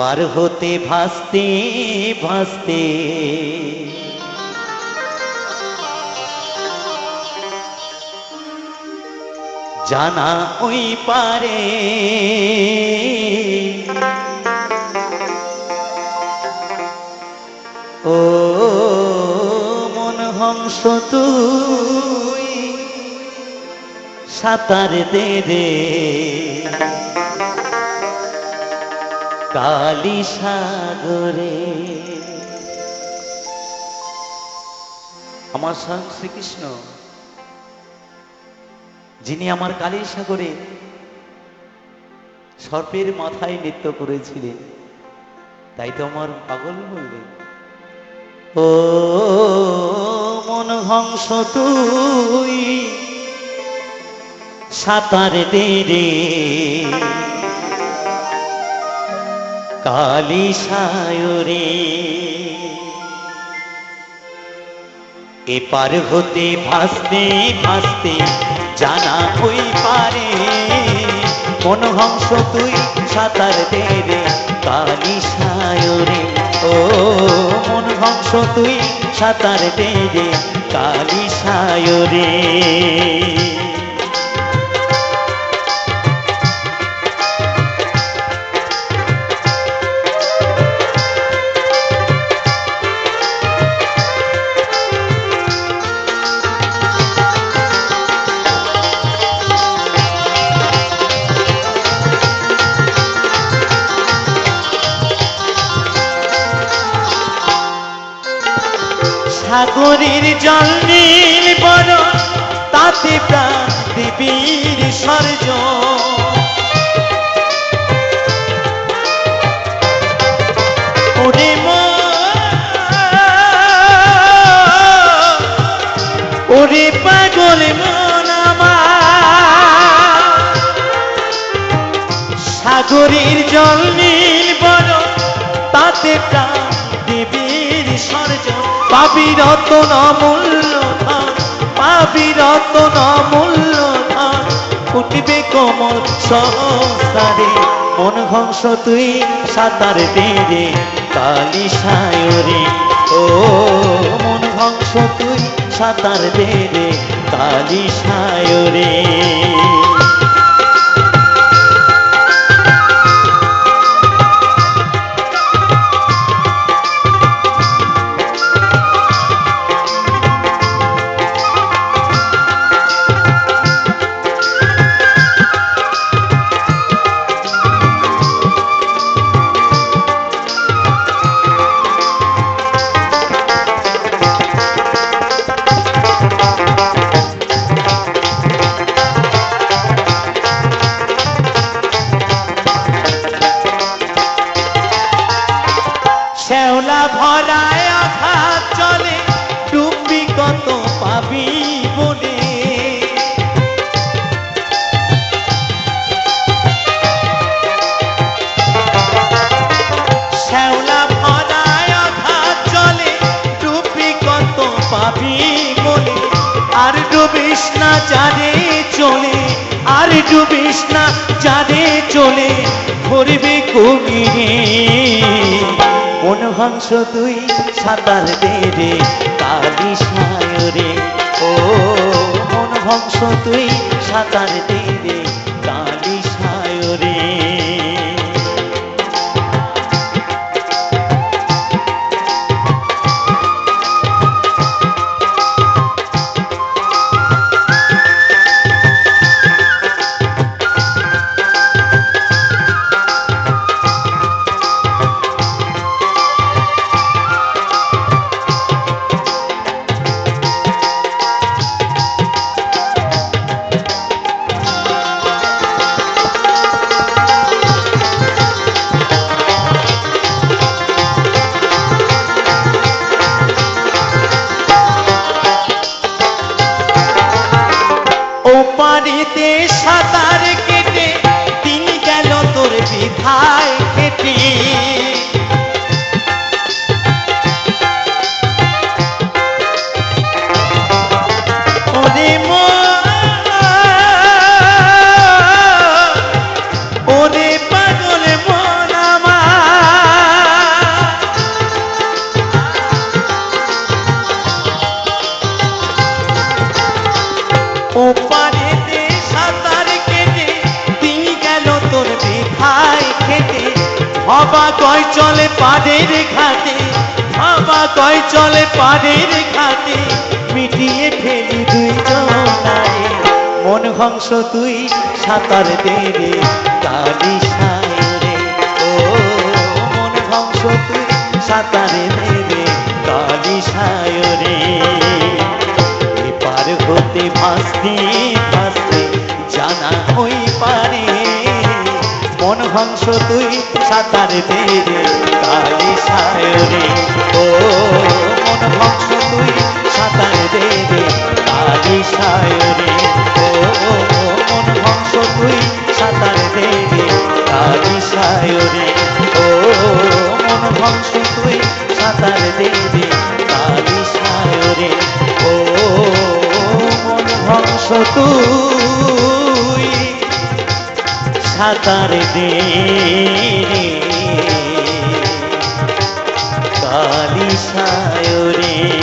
এপার হতে ভাসতে ভাসতে। জানা ওই পারে। ও মন হংস তুই সাঁতার দে কালী সাগরে। আমার স্বয়ং শ্রীকৃষ্ণ যিনি আমার কালী সাগরে সর্পের মাথায় নৃত্য করেছিলেন তাই তো আমার পাগল বললেন ও মন হংস তুই সাঁতার দে রে। কালী সায়রে। এপার হতে ভাসতে ভাসতে জানা হই পারে। মন হংস তুই সাঁতার দে রে কালী সায়রে। ও মন হংস তুই সাঁতার দে রে কালী সায়রে। সাগরের জল নীল বড় তাতে প্রাণ দেবীর সর্জ জল নীল বড় তাতে প্রাণ সর্জন পাবি রতন অমূল্য ধন পাবি রতন অমূল্য ধন উঠবে কোমল সংসারে মন হংস তুই সাঁতার দে রে কালী সায়রে। ও, মন হংস তুই সাঁতার দে রে কালী সায়রে। আর ডুবিস না যারে চলে, আর ডুবিস না যারে চলে ভরবে কমিয়ে মন হংস তুই সাঁতার রে কালী সায়রে ও মন হংস তুই সাঁতার দে বাড়িতে সাঁতার হবা কয় চলে পাদের ঘাটে হবা কয় চলে পাদের ঘাটে, মিটিয়ে ফেলি দুই জনারে মন হংস তুই সাঁতার দেবে কালি সায়রে ও, মন হংস তুই সাঁতারে দেবে কালি সায়রে এপার হতে ভাসতে মন হংস তুই সাঁতার দেবে কালি সায়রে। ও, মন হংস তুই সাঁতার দেবে কালি সায়রে। ও, মন হংস তুই সাঁতার দেবে কালি সায়রে। ও, মন হংস তুই সাঁতার দেবে কালি সায়রে। ও, মন হংস তুই সাঁতার দে কালি সায়রে